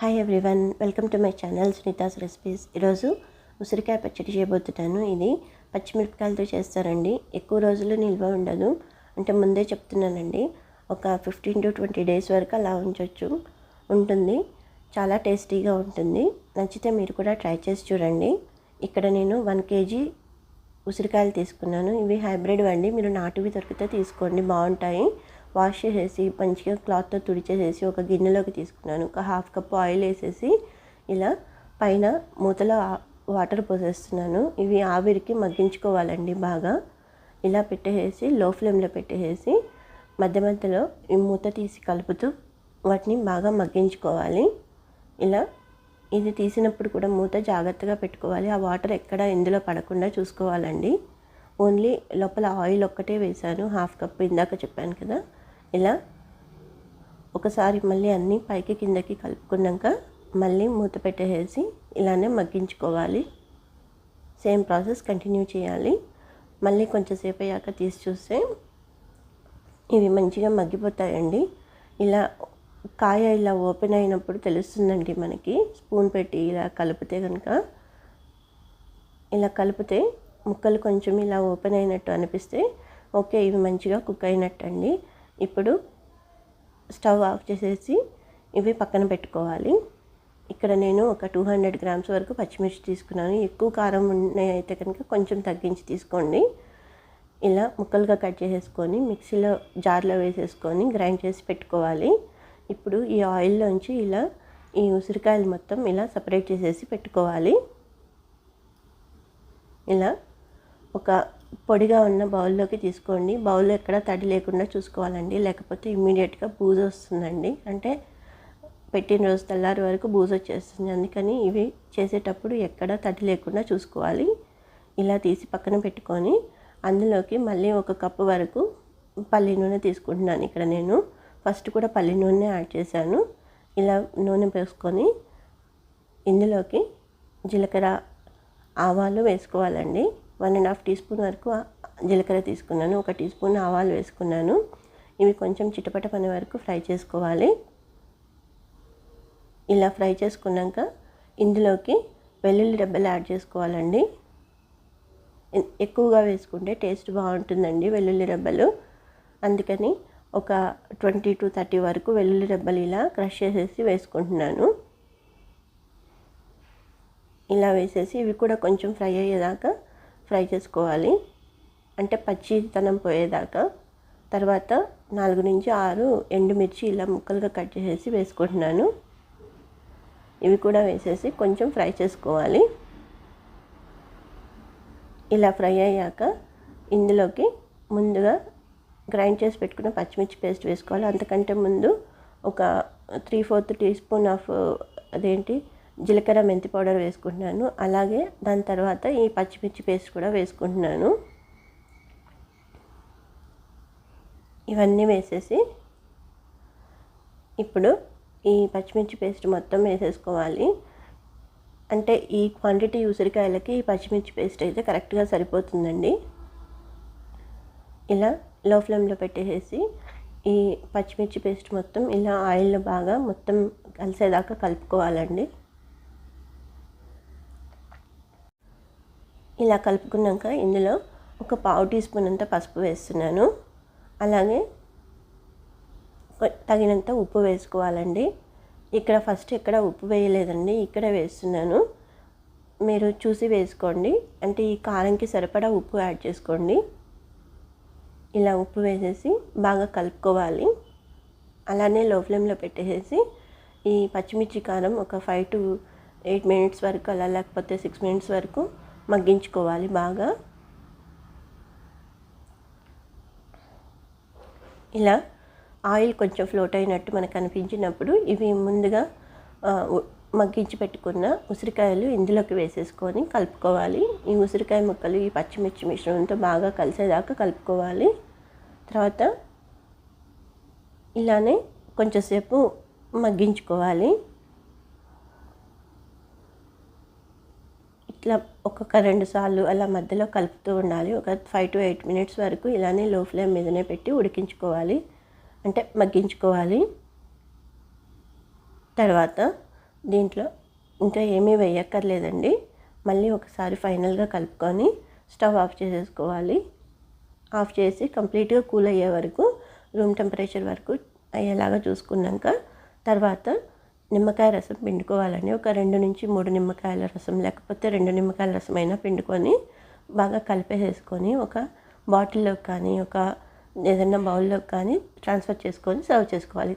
Hi everyone welcome to my channel Sunitha's recipes ఈరోజు ఉసిరికాయ పచ్చడి చేయబోతున్నాను. ఇది పచ్చిమిరపకాయలతో చేస్తారండి. ఎక్కువ రోజులు నిల్వ ఉండదు. అంటే ముందే చెప్తున్నానండి. ఒక ఫిఫ్టీన్ టు ట్వంటీ డేస్ వరకు అలా ఉంచవచ్చు ఉంటుంది. చాలా టేస్టీగా ఉంటుంది. నచ్చితే మీరు కూడా ట్రై చేసి చూడండి. ఇక్కడ నేను వన్ కేజీ ఉసిరికాయలు తీసుకున్నాను. ఇవి హైబ్రిడ్ అండి మీరు నాటువి దొరికితే తీసుకోండి. బాగుంటాయి. వాష్ చేసేసి మంచిగా క్లాత్తో తుడిచేసేసి ఒక గిన్నెలోకి తీసుకున్నాను. ఒక హాఫ్ కప్ ఆయిల్ వేసేసి ఇలా పైన మూతలో వాటర్ పోసేస్తున్నాను. ఇవి ఆవిరికి మగ్గించుకోవాలండి బాగా. ఇలా పెట్టేసి లో ఫ్లేమ్లో పెట్టేసి మధ్య మధ్యలో ఈ మూత తీసి కలుపుతూ వాటిని బాగా మగ్గించుకోవాలి. ఇలా ఇది తీసినప్పుడు కూడా మూత జాగ్రత్తగా పెట్టుకోవాలి. ఆ వాటర్ ఎక్కడ ఇందులో పడకుండా చూసుకోవాలండి. ఓన్లీ లోపల ఆయిల్ ఒక్కటే వేశాను. హాఫ్ కప్ ఇందాక చెప్పాను కదా. ఇలా ఒకసారి మళ్ళీ అన్నీ పైకి కిందకి కలుపుకున్నాక మళ్ళీ మూత పెట్టేసి ఇలానే మగ్గించుకోవాలి. సేమ్ ప్రాసెస్ కంటిన్యూ చేయాలి. మళ్ళీ కొంచెంసేపు అయ్యాక తీసి చూస్తే ఇవి మంచిగా మగ్గిపోతాయండి. ఇలా కాయ ఇలా ఓపెన్ అయినప్పుడు తెలుస్తుందండి మనకి. స్పూన్ పెట్టి ఇలా కలిపితే కనుక. ఇలా కలిపితే ముక్కలు కొంచెం ఇలా ఓపెన్ అయినట్టు అనిపిస్తే ఓకే ఇవి మంచిగా కుక్ అయినట్టు అండి ఇప్పుడు స్టవ్ ఆఫ్ చేసేసి ఇవి పక్కన పెట్టుకోవాలి. ఇక్కడ నేను ఒక టూ హండ్రెడ్ గ్రామ్స్ వరకు పచ్చిమిర్చి తీసుకున్నాను. ఎక్కువ కారం ఉన్నాయి అయితే కనుక కొంచెం తగ్గించి తీసుకోండి. ఇలా ముక్కలుగా కట్ చేసేసుకొని మిక్సీలో జార్లో వేసేసుకొని గ్రైండ్ చేసి పెట్టుకోవాలి. ఇప్పుడు ఈ ఆయిల్లోంచి ఇలా ఈ ఉసిరికాయలు మొత్తం ఇలా సపరేట్ చేసేసి పెట్టుకోవాలి. ఇలా ఒక పొడిగా ఉన్న బౌల్లోకి తీసుకోండి. బౌల్లో ఎక్కడ తడి లేకుండా చూసుకోవాలండి. లేకపోతే ఇమ్మీడియట్గా బూజు వస్తుందండి. అంటే పెట్టిన రోజు తెల్లారి వరకు బూజు వచ్చేస్తుంది. అందుకని ఇవి చేసేటప్పుడు ఎక్కడ తడి లేకుండా చూసుకోవాలి. ఇలా తీసి పక్కన పెట్టుకొని అందులోకి మళ్ళీ ఒక కప్పు వరకు పల్లి నూనె తీసుకుంటున్నాను ఇక్కడ నేను. ఫస్ట్ కూడా పల్లి నూనె యాడ్ చేశాను. ఇలా నూనె వేసుకొని ఇందులోకి జీలకర్ర ఆవాలు వేసుకోవాలండి. One and half teaspoon వరకు జీలకర్ర తీసుకున్నాను. ఒక టీ స్పూన్ ఆవాలు వేసుకున్నాను. ఇవి కొంచెం చిటపట పని వరకు ఫ్రై చేసుకోవాలి. ఇలా ఫ్రై చేసుకున్నాక ఇందులోకి వెల్లుల్లి డబ్బలు యాడ్ చేసుకోవాలండి. ఎక్కువగా వేసుకుంటే టేస్ట్ బాగుంటుందండి వెల్లుల్లి రెబ్బలు. అందుకని ఒక ట్వంటీ టు థర్టీ వరకు వెల్లుల్లి రెబ్బలు ఇలా క్రష్ చేసేసి వేసుకుంటున్నాను. ఇలా వేసేసి ఇవి కూడా కొంచెం ఫ్రై అయ్యేదాకా ఫ్రై చేసుకోవాలి. అంటే పచ్చితనం పోయేదాకా. తర్వాత నాలుగు నుంచి ఆరు ఎండుమిర్చి ఇలా ముక్కలుగా కట్ చేసేసి వేసుకుంటున్నాను. ఇవి కూడా వేసేసి కొంచెం ఫ్రై చేసుకోవాలి. ఇలా ఫ్రై అయ్యాక ఇందులోకి ముందుగా గ్రైండ్ చేసి పెట్టుకున్న పచ్చిమిర్చి పేస్ట్ వేసుకోవాలి. అంతకంటే ముందు ఒక three fourth teaspoon of అదేంటి జీలకర్ర మెంతి పౌడర్ వేసుకుంటున్నాను. అలాగే దాని తర్వాత ఈ పచ్చిమిర్చి పేస్ట్ కూడా వేసుకుంటున్నాను. ఇవన్నీ వేసేసి ఇప్పుడు ఈ పచ్చిమిర్చి పేస్ట్ మొత్తం వేసేసుకోవాలి. అంటే ఈ క్వాంటిటీ ఉసిరికాయలకి ఈ పచ్చిమిర్చి పేస్ట్ అయితే కరెక్ట్గా సరిపోతుందండి. ఇలా లో ఫ్లేమ్లో పెట్టేసి ఈ పచ్చిమిర్చి పేస్ట్ మొత్తం ఇలా ఆయిల్లో బాగా మొత్తం కలిసేదాకా కలుపుకోవాలండి. ఇలా కలుపుకున్నాక ఇందులో ఒక పావు టీ స్పూన్ అంత పసుపు వేస్తున్నాను. అలాగే తగినంత ఉప్పు వేసుకోవాలండి. ఇక్కడ ఫస్ట్ ఇక్కడ ఉప్పు వేయలేదండి ఇక్కడ వేస్తున్నాను. మీరు చూసి వేసుకోండి. అంటే ఈ కారంకి సరిపడా ఉప్పు యాడ్ చేసుకోండి. ఇలా ఉప్పు వేసేసి బాగా కలుపుకోవాలి. అలానే లో ఫ్లేమ్లో పెట్టేసేసి ఈ పచ్చిమిర్చి కారం ఒక ఫైవ్ టు ఎయిట్ మినిట్స్ వరకు అలా లేకపోతే సిక్స్ మినిట్స్ వరకు మగ్గించుకోవాలి బాగా. ఇలా ఆయిల్ కొంచెం ఫ్లోట్ అయినట్టు మనకు అనిపించినప్పుడు ఇవి ముందుగా మగ్గించి పెట్టుకున్న ఉసిరికాయలు ఇందులోకి వేసేసుకొని కలుపుకోవాలి. ఈ ఉసిరికాయ ముక్కలు ఈ పచ్చిమిర్చి మిశ్రమంతో బాగా కలిసేదాకా కలుపుకోవాలి. తర్వాత ఇలానే కొంచెంసేపు మగ్గించుకోవాలి. ఇట్లా ఒక్కొక్క రెండు సార్లు అలా మధ్యలో కలుపుతూ ఉండాలి. ఒక ఫైవ్ టు ఎయిట్ మినిట్స్ వరకు ఇలానే లో ఫ్లేమ్ మీదనే పెట్టి ఉడికించుకోవాలి. అంటే మగ్గించుకోవాలి. తర్వాత దీంట్లో ఇంకా ఏమీ వేయక్కర్లేదండి. మళ్ళీ ఒకసారి ఫైనల్గా కలుపుకొని స్టవ్ ఆఫ్ చేసేసుకోవాలి. ఆఫ్ చేసి కంప్లీట్గా కూల్ అయ్యే వరకు రూమ్ టెంపరేచర్ వరకు అయ్యేలాగా చూసుకున్నాక తర్వాత నిమ్మకాయ రసం పిండుకోవాలని ఒక రెండు నుంచి మూడు నిమ్మకాయల రసం లేకపోతే రెండు నిమ్మకాయల రసం అయినా పిండుకొని బాగా కలిపేసేసుకొని ఒక బాటిల్లో కానీ ఒక ఏదైనా బౌల్లోకి కానీ ట్రాన్స్ఫర్ చేసుకొని సర్వ్ చేసుకోవాలి.